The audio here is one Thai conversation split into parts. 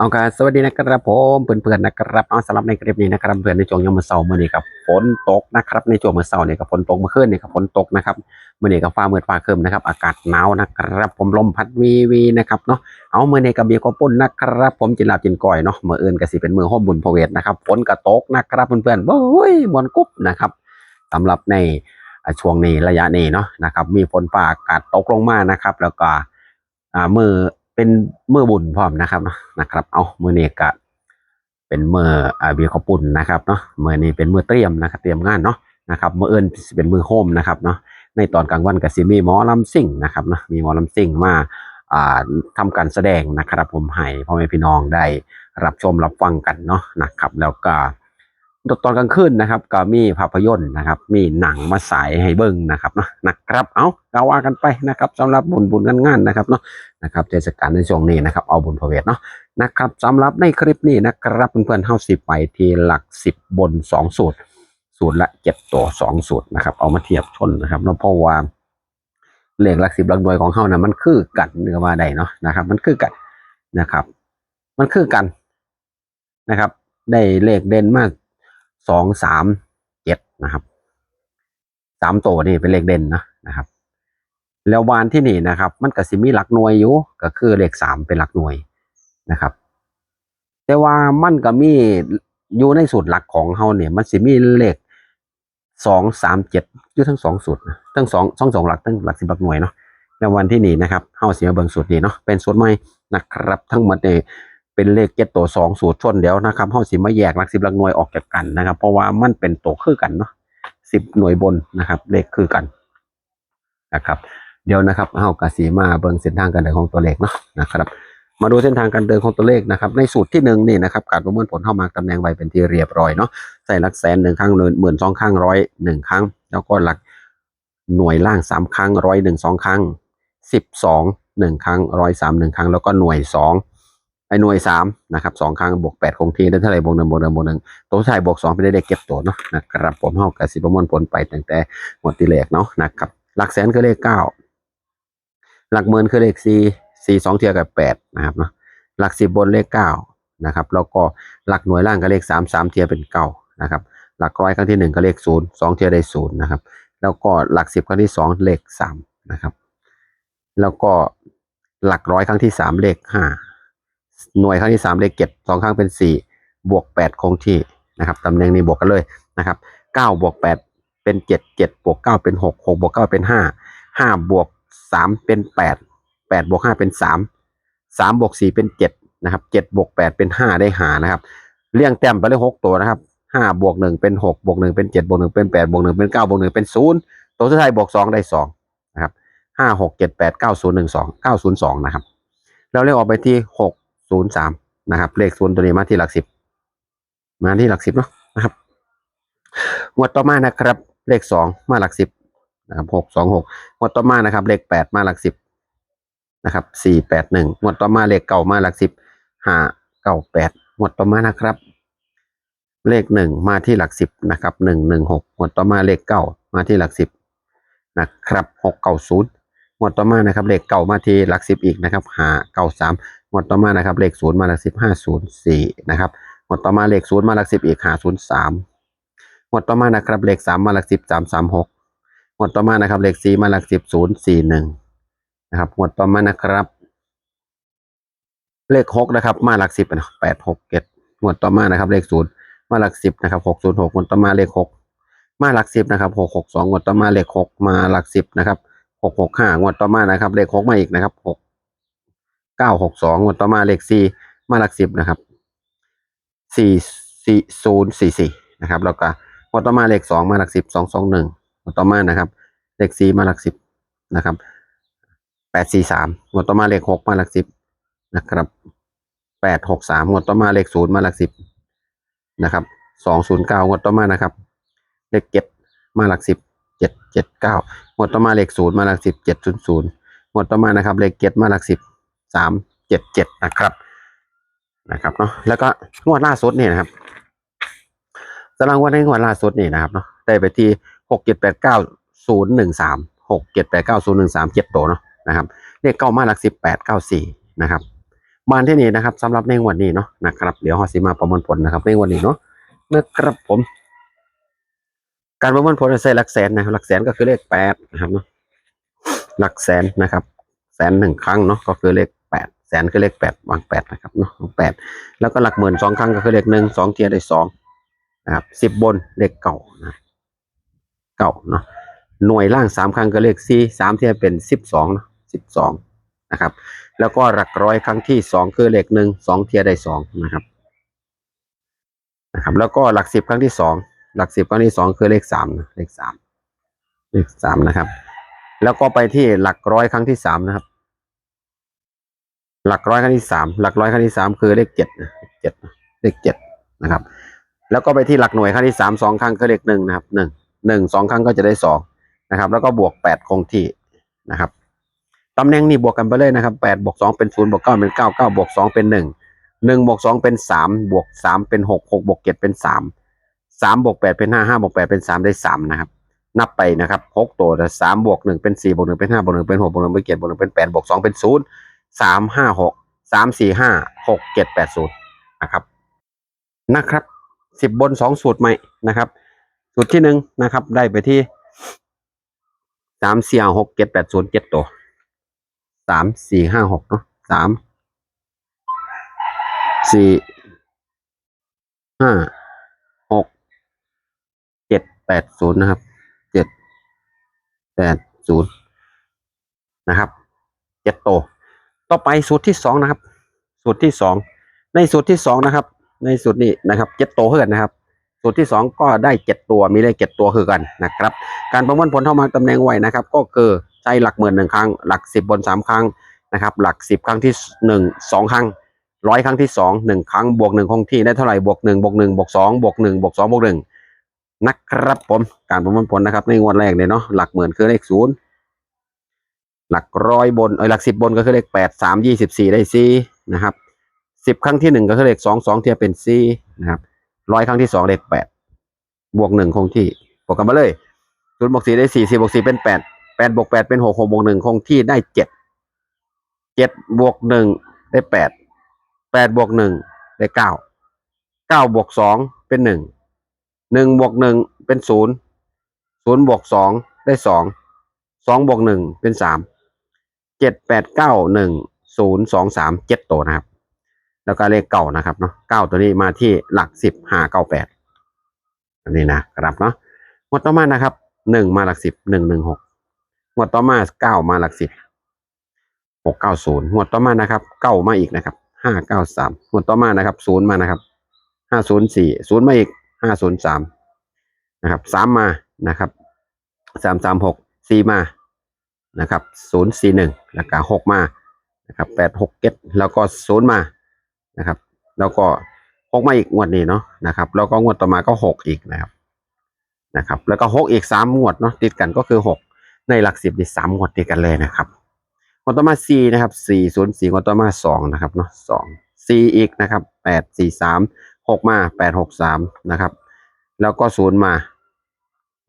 เอาการสวัสดีนะครับผมเพื่อนๆนะครับเอาสำหรับในคลิปนี้นะครับเพื่อนในช่วงยามมื้อเช้ามื้อนี้กับฝนตกนะครับในช่วงมื้อเช้านี่กับฝนตกเมื่อคืนนี่กับฝนตกนะครับมื้อนี้กับฟ้ามืดฟ้าครึ้มนะครับ อากาศหนาวนะครับผมลมพัดวีวีนะครับเนาะเอามื้อนี้กับเบียร์ข้าวปุ้นนะครับ ผมจินลาบจินก้อยเนาะมื้ออื่นก็สิเป็นมื้อห้อมบุญพเวทนะครับฝนก็ตกนะครับเพื่อนๆโอ้ยมวนกุ๊บนะครับสำหรับในช่วงนี้ระยะนี้เนาะนะครับมีฝนฟ้าอากาศตกลงมานะครับ แล้วก็อ่ามือ เป็นมือบุญพร้อมนะครับเนาะนะครับ เอามือเนก็เป็นมืออาเบียร์ข้าวปุ่นนะครับเนาะมือนี้เป็นมือเตรียมนะครับ เตรียมงานเนาะนะครับมือเอิญเป็นมือโฮมนะครับเนาะในตอนกลางวันก็สิมีหมอลำซิ่งนะครับเนาะมีหมอลำซิ่งมาอ่าทำการแสดงนะครับผมให้พ่อแม่พี่น้องได้รับชมรับฟังกันเนาะนะครับ แล้วก็ ตอนกลางคืนนะครับ ก็มีภาพยนตร์นะครับ มีหนังมาสายให้เบิ่งนะครับเนาะนะครับเอาก็ว่ากันไปนะครับสำหรับบุญบุญงานงานๆนะครับเนาะนะครับเทศกาลในช่วงนี้นะครับเอาบุญพระเวทเนาะนะครับสำหรับในคลิปนี้นะครับเพื่อนๆเฮาสิไปทีหลักสิบบนสองสูตร สูตรละเจ็ดตัวสองสูตรนะครับ เอามาเทียบชนนะครับเนาะเพราะว่าเลขหลักสิบหลักหน่วยของเฮานะมันคือกันเนื้อว่าใดเนาะนะครับ มันคือกันนะครับ มันคือกันนะครับ ได้เลขเด่นมาก สองสามเจ็ดนะครับสามตัวนี่เป็นเลขเด่นนะนะครับ แล้ววานที่นี่นะครับ มันก็สิมีหลักหน่วยอยู่ก็คือเลขสามเป็นหลักหน่วยนะครับ แต่ว่ามันก็มีอยู่ในสูตรหลักของเฮาเนี่ย มันสิมีเลขสองสามเจ็ดอยู่ทั้งสองสูตรทั้งสองสองสองหลักทั้งหลักสิบหลักหน่วยเนาะในวันที่นี่นะครับเฮาสิมาเบิงสูตรนี้เนาะเป็นสูตรใหม่นะครับ ทั้งหมดเนี่ย เป็นเลขเจ็ดตัวสองสูตรชนเดียวนะครับเฮาสิมาแยกลักสิบหลักหน่วยออกจากกันนะครับ เพราะว่ามันเป็นตัวคือกันเนาะสิบหน่วยบนนะครับ เลขคือกันนะครับเดี๋ยวนะครับเอากสีมาเบิ่งเส้นทางการเดินของตัวเลขเนาะนะครับ มาดูเส้นทางการเดินของตัวเลขนะครับ ในสูตรที่หนึ่งนี่นะครับการประเมินผลเข้ามาตำแหน่งไว้เป็นที่เรียบร้อยเนาะใส่หลักแสนหนึ่งครั้งหมื่นสองครั้งร้อยหนึ่งครั้ง แล้วก็หลักหน่วยล่างสามครั้งร้อยหนึ่งสองครั้งสิบสองหนึ่งครั้งร้อยสามหนึ่งครั้งแล้วก็หน่วยสอง ไอ้หน่วยสามนะครับสองครั้งบวกแปดคงที่ได้เท่าไหร่บวกหนึ่งบวกหนึ่งบวกหนึ่งตัวชายบวกสองเป็นได้เก็บตัวเนาะนะครับผมเข้ากับสิบประมวลผลไปตั้งแต่หมดที่เลขเนาะนะครับหลักแสนคือเลขเก้าหลักหมื่นคือเลขสี่สี่สองเทียกับแปดนะครับเนาะหลักสิบบนเลขเก้านะครับแล้วก็หลักหน่วยล่างก็เลขสามสามเทียเป็นเก้านะครับหลักร้อยครั้งที่หนึ่งก็เลขศูนย์สองเทียได้ศูนย์นะครับแล้วก็หลักสิบครั้งที่สองเลขสามนะครับแล้วก็หลักร้อยครั้งที่สามเลขห้า หน่วยครั้งที่สามเลขเจ็ดสองครั้งเป็นสี่บวกแปดคงที่นะครับตำแหน่งนี้บวกกันเลยนะครับเก้าบวกแปดเป็นเจ็ดเจ็ดบวกเก้าเป็นหกหกบวกเก้าเป็นห้าห้าบวกสามเป็นแปดแปดบวกห้าเป็นสามสามบวกสี่เป็นเจ็ดนะครับเจ็ดบวกแปดเป็นห้าได้หานะครับเลี่ยงแต้มไปเลยหกตัวนะครับห้าบวกหนึ่งเป็นหกบวกหนึ่งเป็นเจ็ดบวกหนึ่งเป็นแปดบวกหนึ่งเป็นเก้าบวกหนึ่งเป็นศูนย์ตัวสุดท้ายบวกสองได้สองนะครับห้าหกเจ็ดแปดเก้าศูนย์หนึ่งสองเก้าศูนย์สองนะครับ เราเลขออกไปที่หก ศูนย์สามนะครับ เลขศูนย์ตัวนี้มาที่หลักสิบ มาที่หลักสิบเนาะนะครับงวดต่อมานะครับ เลขสองมาหลักสิบนะครับหกสองหกงวดต่อมานะครับ เลขแปดมาหลักสิบนะครับสี่แปดหนึ่งงวดต่อมาเลขเก่ามาหลักสิบห้าเก้าแปดงวดต่อมานะครับ เลขหนึ่งมาที่หลักสิบนะครับหนึ่งหนึ่งหกงวดต่อมาเลขเก้ามาที่หลักสิบนะครับหกเก้าศูนย์ งวดต่อมานะครับเลขเก่ามาทีหลักสิบอีกนะครับหาเก้าสามงวดต่อมานะครับเลขศูนย์มาหลักสิบห้าศูนย์สี่นะครับงวดต่อมาเลขศูนย์มาหลักสิบอีกหาศูนย์สามงวดต่อมานะครับเลขสามมาหลักสิบสามสามหกงวดต่อมานะครับเลขสี่มาหลักสิบศูนย์สี่หนึ่งนะครับงวดต่อมานะครับ เลขหกนะครับ มาหลักสิบแปดหกเจ็ดงวดต่อมานะครับ เลขศูนย์มาหลักสิบนะครับหกศูนย์หกงวดต่อมาเลขหกมาหลักสิบนะครับหกหกสองงวดต่อมาเลขหกมาหลักสิบนะครับ หกหกห้างวดต่อมานะครับ เลขหกมาอีกนะครับหกเก้าหกสองงวดต่อมาเลขสี่มาหลักสิบนะครับสี่สี่ศูนย์สี่สี่นะครับแล้วก็งวดต่อมาเลขสองมาหลักสิบสองสองหนึ่งงวดต่อมานะครับ เลขสี่มาหลักสิบนะครับแปดสี่สามงวดต่อมาเลขหกมาหลักสิบนะครับแปดหกสามงวดต่อมาเลขศูนย์มาหลักสิบนะครับสองศูนย์เก้างวดต่อมานะครับ เลขเจ็ดมาหลักสิบ เจ็ดเจ็ดเก้างวดต่อมาเลขศูนย์มาหลักสิบเจ็ดศูนย์ศูนย์งวดต่อมานะครับเลขเจ็ดมาหลักสิบสามเจ็ดเจ็ดนะครับนะครับเนาะแล้วก็งวดล่าสุดนี่นะครับสำหรับงวันในงวดล่าสุดนี่นะครับเนาะได้ไปที่หกเจ็ดแปดเก้าศูนย์หนึ่งสามหกเจ็ดแปดเก้าศูนย์หนึ่งสามเจ็ดตัวเนาะนะครับเลขเก้ามาหลักสิบแปดเก้าสี่นะครับบ้าที่นี่นะครับสำหรับในงวันนี้เนาะนะครับเดี๋ยวฮอสิมาประมวลผลนะครับในงวันนี้เนาะนะครับผม การประมวลผลใส่หลักแสนนะครับหลักแสนก็คือเลขแปดนะครับเนาะหลักแสนนะครับ แสนหนึ่งครั้งเนาะก็คือเลขแปดแสนคือเลขแปดวางแปดนะครับเนาะแปดแล้วก็หลักหมื่นสองครั้งก็คือเลขหนึ่งสองเทียได้สองนะครับสิบบนเลขเก่านะเก่าเนาะหน่วยล่างสามครั้งก็เลขสี่สามเทียเป็นสิบสองสิบสองนะครับ แล้วก็หลักร้อยครั้งที่สองคือเลขหนึ่งสองเทียได้สองนะครับนะครับ แล้วก็หลักสิบครั้งที่สอง หลักสิบครั้งที่สองคือเลขสามเลขสามเลขสามนะครับ แล้วก็ไปที่หลักร้อยครั้งที่สามนะครับ หลักร้อยครั้งที่สามหลักร้อยครั้งที่สามคือเลขเจ็ดเจ็ดเลขเจ็ดนะครับ แล้วก็ไปที่หลักหน่วยครั้งที่สามสองครั้งคือเลขหนึ่งนะครับหนึ่งหนึ่งสองครั้งก็จะได้สองนะครับ แล้วก็บวกแปดคงที่นะครับตำแหน่งนี้บวกกันไปเลยนะครับแปดบวกสองเป็นศูนย์บวกเก้าเป็นเก้าเก้าบวกสองเป็นหนึ่งหนึ่งบวกสองเป็นสามบวกสามเป็นหกหกบวกเจ็ดเป็นสาม สามบวกแปดเป็นห้าห้าบวกแปดเป็นสามได้สามนะครับนับไปนะครับหกตัวแต่สามบวกหนึ่งเป็นสี่บวกหนึ่งเป็นห้าบวกหนึ่งเป็นหกบวกหนึ่งเป็นเจ็ดบวกหนึ่งเป็นแปดบวกสองเป็นศูนย์สามห้าหกสามสี่ห้าหกเจ็ดแปดศูนย์นะครับนะครับสิบบนสองสูตรใหม่นะครับ สูตรที่หนึ่งนะครับ ได้ไปที่สามสี่หกเจ็ดแปดศูนย์เจ็ดตัวสามสี่ห้าหกเนาะสามสี่ห้า แปดศูนย์นะครับเจ็ดแปดศูนย์นะครับเจ็ดตัวต่อไปสูตรที่สองนะครับ สูตรที่สองในสูตรที่สองนะครับ ในสูตรนี้นะครับเจ็ดตัวเพื่อนนะครับ สูตรที่สองก็ได้เจ็ดตัวมีเลขเจ็ดตัวคือกันนะครับ การประมวลผลเท่ามาตำแหน่งไว้นะครับ ก็คือใช้หลักหมื่นหนึ่งครั้ง หลักสิบบนสามครั้งนะครับ หลักสิบครั้งที่หนึ่งสองครั้งร้อยครั้งที่สองหนึ่งครั้งบวกหนึ่งคงที่ได้เท่าไหร่บวกหนึ่งบวกหนึ่งบวกสองบวกหนึ่งบวกสองบวกหนึ่ง นะครับผมการประมวลผลนะครับ ในงวดแรกเนี่ยเนาะหลักหมื่นคือเลขศูนย์หลักร้อยบนเออหลักสิบบนก็คือเลขแปดสามยี่สิบสี่ได้สี่นะครับสิบครั้งที่หนึ่งก็คือเลขสองสองเทียบเป็นสี่นะครับร้อยครั้งที่สองเลขแปดบวกหนึ่งคงที่บวกกันมาเลยศูนย์บวกสี่ได้สี่สี่บวกสี่เป็นแปดแปดบวกแปดเป็นหกหกบวกหนึ่งคงที่ได้เจ็ดเจ็ดบวกหนึ่งได้แปดแปดบวกหนึ่งได้เก้าเก้าบวกสองเป็นหนึ่ง หนึ่งบวกหนึ่งเป็นศูนย์ศูนย์บวกสองได้สองสองบวกหนึ่งเป็นสามเจ็ดแปดเก้าหนึ่งศูนย์สองสามเจ็ดตัวนะครับ แล้วก็เลขเก้านะครับเนาะเก้าตัวนี้มาที่หลักสิบห้าเก้าแปดอันนี้นะครับเนาะงวดต่อมานะครับหนึ่งมาหลักสิบหนึ่งหนึ่งหกงวดต่อมาเก้ามาหลักสิบหกเก้าศูนย์งวดต่อมานะครับเก้ามาอีกนะครับห้าเก้าสามงวดต่อมานะครับศูนย์มานะครับห้าศูนย์สี่ศูนย์มาอีก ห้าศูนย์สามนะครับสามมานะครับสามสามหกสี่มานะครับศูนย์สี่หนึ่งแล้วก็หกมานะครับแปดหกเจ็ดแล้วก็ศูนย์มานะครับ แล้วก็หกมาอีกงวดนี้เนาะนะครับแล้วก็งวดต่อมาก็หกอีกนะครับนะครับ แล้วก็หกอีกสามงวดเนาะติดกันก็คือหกในหลักสิบนี่สามงวดติดกันเลยนะครับงวดต่อมาสี่นะครับสี่ศูนย์สี่งวดต่อมาสองนะครับเนาะสองสี่อีกนะครับแปดสี่สาม หกมาแปดหกสามนะครับ แล้วก็ศูนย์มา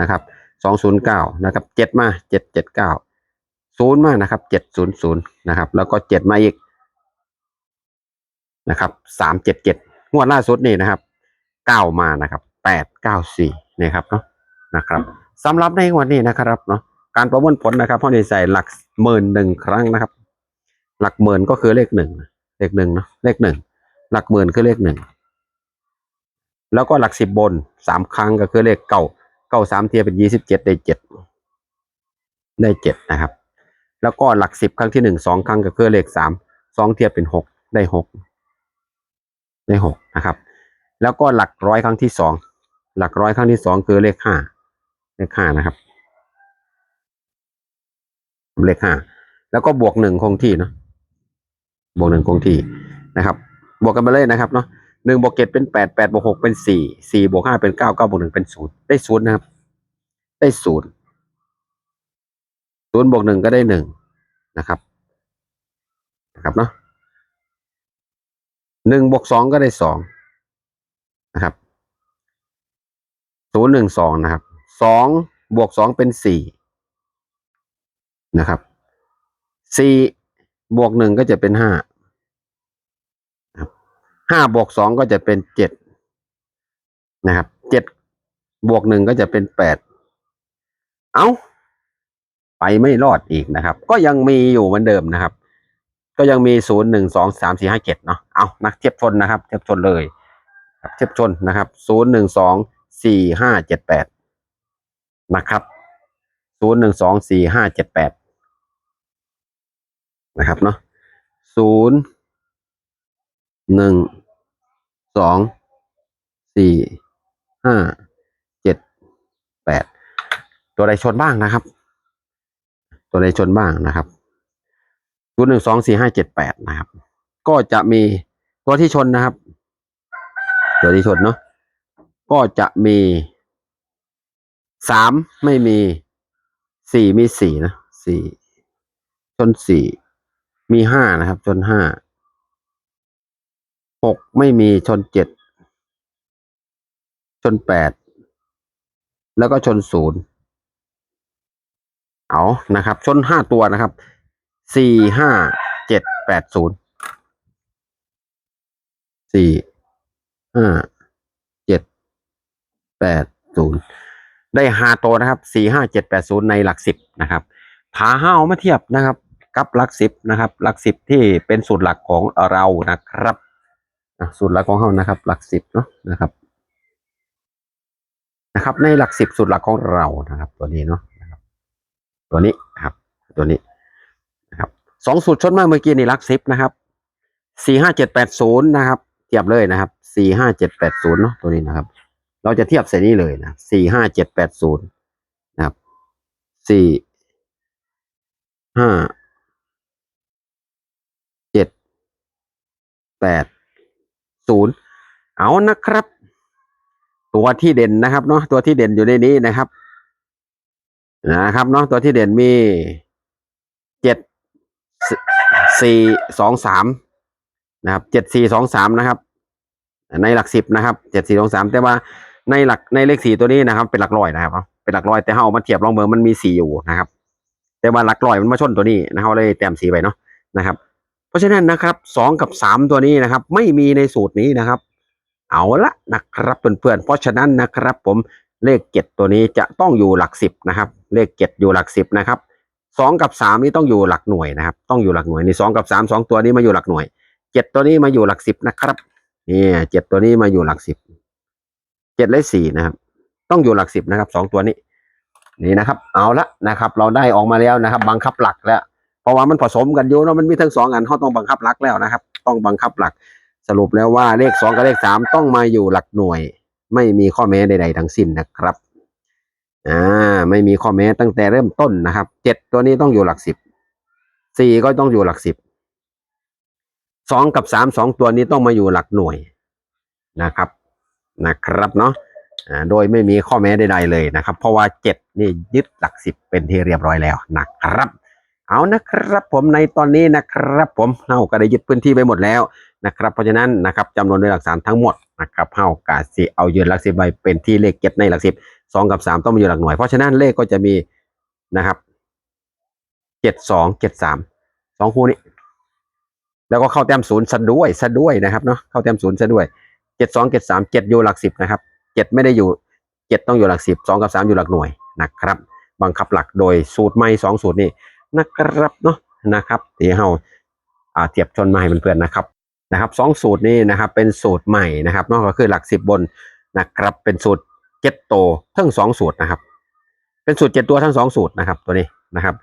นะครับสองศูนย์เก้านะครับเจ็ดมาเจ็ดเจ็ดเก้าศูนย์มานะครับเจ็ดศูนย์ศูนย์นะครับ แล้วก็เจ็ดมาอีกนะครับสามเจ็ดเจ็ดงวดล่าสุดนี่นะครับเก้ามานะครับแปดเก้าสี่นะครับเนาะนะครับสำหรับในวันนี้นะครับเนาะการประมวลผลนะครับพ่อในใส่หลักหมื่นหนึ่งครั้งนะครับ หลักหมื่นก็คือเลขหนึ่งเลขหนึ่งเนาะเลขหนึ่งหลักหมื่นคือเลขหนึ่ง แล้วก็หลักสิบบนสามครั้งก็คือเลขเก้าเก้าสามเทียเป็นยี่สิบเจ็ดได้เจ็ดได้เจ็ดนะครับ แล้วก็หลักสิบครั้งที่หนึ่งสองครั้งก็คือเลขสามสองเทียบเป็นหกได้หกได้หกนะครับ แล้วก็หลักร้อยครั้งที่สองหลักร้อยครั้งที่สองคือเลขห้าเลขห้านะครับ เลขห้าแล้วก็บวกหนึ่งคงที่เนาะบวกหนึ่งคงที่นะครับ บวกกันไปเลยนะครับเนาะ หนึ่งบวกเจ็ดเป็นแปดแปดบวกหกเป็นสี่สี่บวกห้าเป็นเก้าเก้าบวกหนึ่งเป็นศูนย์ได้ศูนย์นะครับ ได้ศูนย์ศูนย์บวกหนึ่งก็ได้หนึ่งนะครับ นะครับเนาะหนึ่งบวกสองก็ได้สองนะครับศูนย์หนึ่งสองนะครับสองบวกสองเป็นสี่นะครับสี่บวกหนึ่งก็จะเป็นห้า ห้าบวกสองก็จะเป็นเจ็ดนะครับเจ็ดบวกหนึ่งก็จะเป็นแปดเอาไปไม่รอดอีกนะครับ ก็ยังมีอยู่เหมือนเดิมนะครับ ก็ยังมีศูนย์หนึ่งสองสามสี่ห้าเจ็ดเนาะเอานักเทียบชนนะครับ เทียบชนเลยครับเทียบชนนะครับศูนย์หนึ่งสองสี่ห้าเจ็ดแปดนะครับศูนย์หนึ่งสองสี่ห้าเจ็ดแปดนะครับเนาะศูนย์ หนึ่งสองสี่ห้าเจ็ดแปดตัวใดชนบ้างนะครับ ตัวใดชนบ้างนะครับศูนย์หนึ่งสองสี่ห้าเจ็ดแปดนะครับ ก็จะมีตัวที่ชนนะครับ ตัวที่ชนเนาะก็จะมีสามไม่มีสี่มีสี่นะสี่ชนสี่มีห้านะครับ ชนห้า หกไม่มีชนเจ็ดชนแปดแล้วก็ชนศูนย์เอานะครับ ชนห้าตัวนะครับสี่ห้าเจ็ดแปดศูนย์สี่ห้าเจ็ดแปดศูนย์ได้ห้าตัวนะครับสี่ห้าเจ็ดแปดศูนย์ในหลักสิบนะครับพาห้าวมาเทียบนะครับ กับหลักสิบนะครับ หลักสิบที่เป็นสูตรหลักของเรานะครับ อะสูตรหลักของเรานะครับ หลักสิบเนาะนะครับ นะครับ ในหลักสิบสูตรหลักของเรานะครับ ตัวนี้เนาะนะครับ ตัวนี้ครับ ตัวนี้นะครับสองสูตรชนมาเมื่อกี้นี่หลักสิบนะครับสี่ห้าเจ็ดแปดศูนย์นะครับ เทียบเลยนะครับสี่ห้าเจ็ดแปดศูนย์เนาะตัวนี้นะครับ เราจะเทียบเส้นนี้เลยนะสี่ห้าเจ็ดแปดศูนย์นะครับสี่ห้าเจ็ดแปด ศูนย์เอานะครับ ตัวที่เด่นนะครับเนาะตัวที่เด่นอยู่ในนี้นะครับนะครับเนาะตัวที่เด่นมีเจ็ดสี่สองสามนะครับเจ็ดสี่สองสามนะครับ ในหลักสิบนะครับเจ็ดสี่สองสามแต่ว่าในหลักในเลขสี่ตัวนี้นะครับ เป็นหลักร้อยนะครับเป็นหลักร้อยแต่เฮาเอามาเทียบลองเบอร์มันมีสี่อยู่นะครับ แต่ว่าหลักร้อยมันมาชนตัวนี้นะครับเลยแต้มสีไปเนาะนะครับ ราะฉะนั้นนะครับสองกับสามตัวนี้นะครับ ไม่มีในสูตรนี้นะครับ เอาละนะครับเพื่อนๆเพราะฉะนั้นนะครับ ผมเลขเจ็ดตัวนี้จะต้องอยู่หลักสิบนะครับ เลขเจ็ดอยู่หลักสิบนะครับสองกับสามนี่ต้องอยู่หลักหน่วยนะครับ ต้องอยู่หลักหน่วยนี่สองกับสามสองตัวนี้มาอยู่หลักหน่วยเจ็ดตัวนี้มาอยู่หลักสิบนะครับนี่เจ็ดตัวนี้มาอยู่หลักสิบเจ็ดและสี่นะครับ ต้องอยู่หลักสิบนะครับสองตัวนี้ นี่นะครับ เอาละนะครับ เราได้ออกมาแล้วนะครับ บังคับหลักแล้ว เพราะว่ามันผสมกันอยู่เนาะมันมีทั้งสองอันเขาต้องบังคับหลักแล้วนะครับ ต้องบังคับหลัก สรุปแล้วว่าเลขสองกับเลขสามต้องมาอยู่หลักหน่วย ไม่มีข้อแม้ใด ๆ ทั้งสิ้นนะครับอ่าไม่มีข้อแม้ตั้งแต่เริ่มต้นนะครับเจ็ดตัวนี้ต้องอยู่หลักสิบสี่ก็ต้องอยู่หลักสิบสองกับสามสองตัวนี้ต้องมาอยู่หลักหน่วยนะครับนะครับเนาะอ่าโดยไม่มีข้อแม้ใดๆเลยนะครับ เพราะว่าเจ็ดนี่ยึดหลักสิบเป็นที่เรียบร้อยแล้วนะครับ เอานะครับผมในตอนนี้นะครับผมเราก็ได้ยึดพื้นที่ไปหมดแล้วนะครับเพราะฉะนั้นนะครับจำนวนด้วยหลักฐานทั้งหมดนะครับเฮากาสิเอายืนหลักสิบใบเป็นที่เลขเก็ตในหลักสิบสองกับสามต้องมาอยู่หลักหน่วย เพราะฉะนั้นเลขก็จะมีนะครับเจ็ดสองเจ็ดสามสองคู่นี้ แล้วก็เข้าแต้มศูนย์ซะด้วยซะด้วยนะครับเนาะเข้าแต้มศูนย์ซะด้วยเจ็ดสองเจ็ดสามเจ็ดอยู่หลักสิบนะครับเจ็ดไม่ได้อยู่เจ็ดต้องอยู่หลักสิบสองกับสามอยู่หลักหน่วยนะครับ บังคับหลักโดยสูตรไม่สองสูตรนี้ นะครับเนาะนะครับที่เฮาอ่าเทียบชนมาให้เพื่อนๆนะครับนะครับสองสูตรนี้นะครับเป็นสูตรใหม่นะครับนอกก็คือหลักสิบบนนะครับเป็นสูตรเจ็ดโตวทั้งสองสูตรนะครับ เป็นสูตรเจ็ดตัวทั้งสองสูตรนะครับตัวนี้นะครับ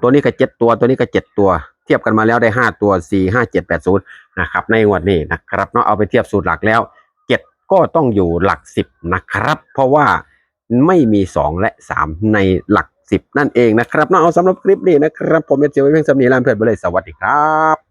ตัวนี้ก็เจ็ดตัวตัวนี้ก็เจ็ดตัว เทียบกันมาแล้วได้ห้าตัวสี่ห้าเจ็ดแปดศูนย์นะครับ ในงวดนี้นะครับเนาะเอาไปเทียบสูตรหลักแล้วเจ็ดก็ต้องอยู่หลักสิบนะครับ เพราะว่าไม่มีสองและสามในหลัก สิบนั่นเองนะครับเนาะเอาสำหรับคลิปนี้นะครับ ผมเอเจวิเพียงสำนีลามเพื่อนไปเลยสวัสดีครับ